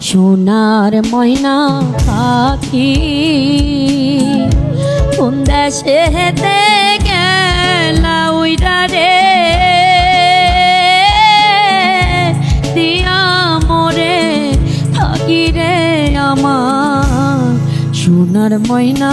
সোনার ময়না পাখি কোন দেশে হেতে গেলা উইরা দিয়া মোরে থাকি রে আমার সোনার ময়না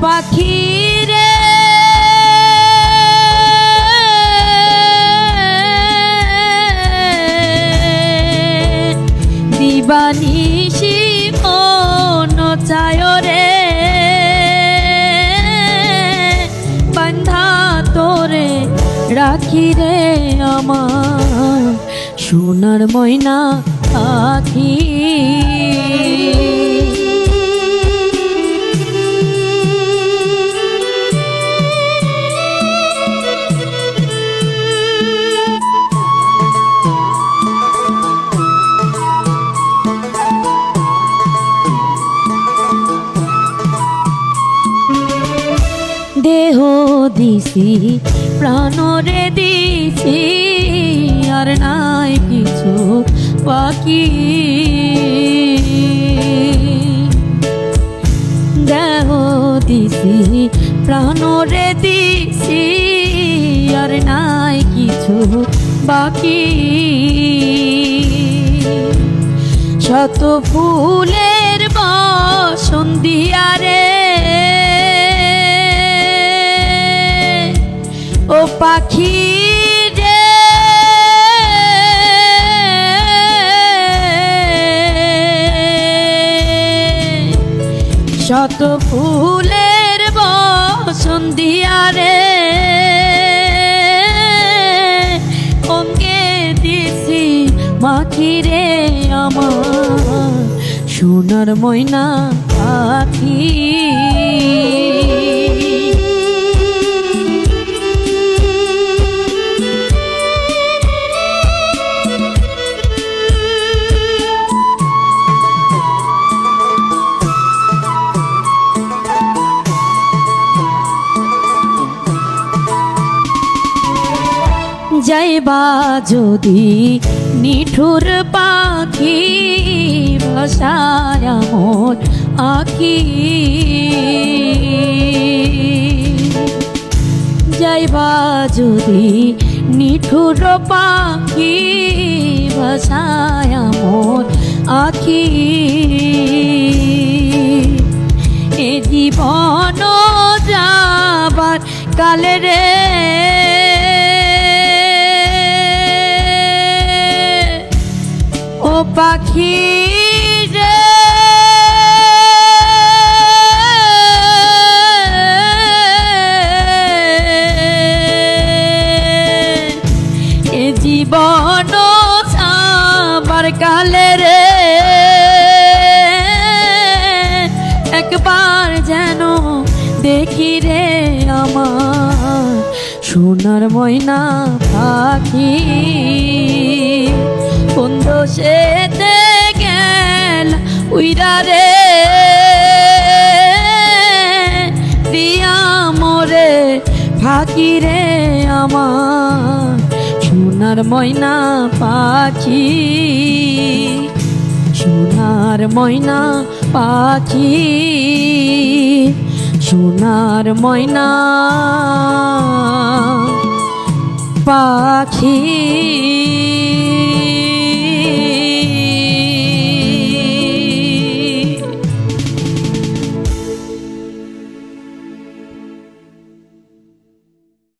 পাখি রে। দিবানিশি মন চায় রে। বান্ধা তোরে রাখি রে আমার। সোনার ময়না আখি দেহ দিছি, প্রাণরে দিছি, আর নাই কিছু বাকি। দেহ দিছি, প্রাণরে দিছি, আর নাই কিছু বাকি। শত ফুলের বসন্তিয়া শত ফুলের বসন্তিয়া রে। অঙ্গে দিছি মাখিরে আমার। সোনার ময়না পাখি। যাইবা যদি নিঠুর পাখি ভাষায় মোর আখি যাইবা যদি নিঠুর পাখি ভাষায় মোর আখি এ জীবন যাবার কালে রে পাখি এ জীবন আমার কালে রে একবার যেন দেখি রে আমার সোনার ময়না পাখি বন্ধ গেল উইরা রে, দিয়া মোরে, ফাঁকি রে আমার, সোনার ময়না পাখি, সোনার ময়না পাখি, সোনার ময়না পাখি।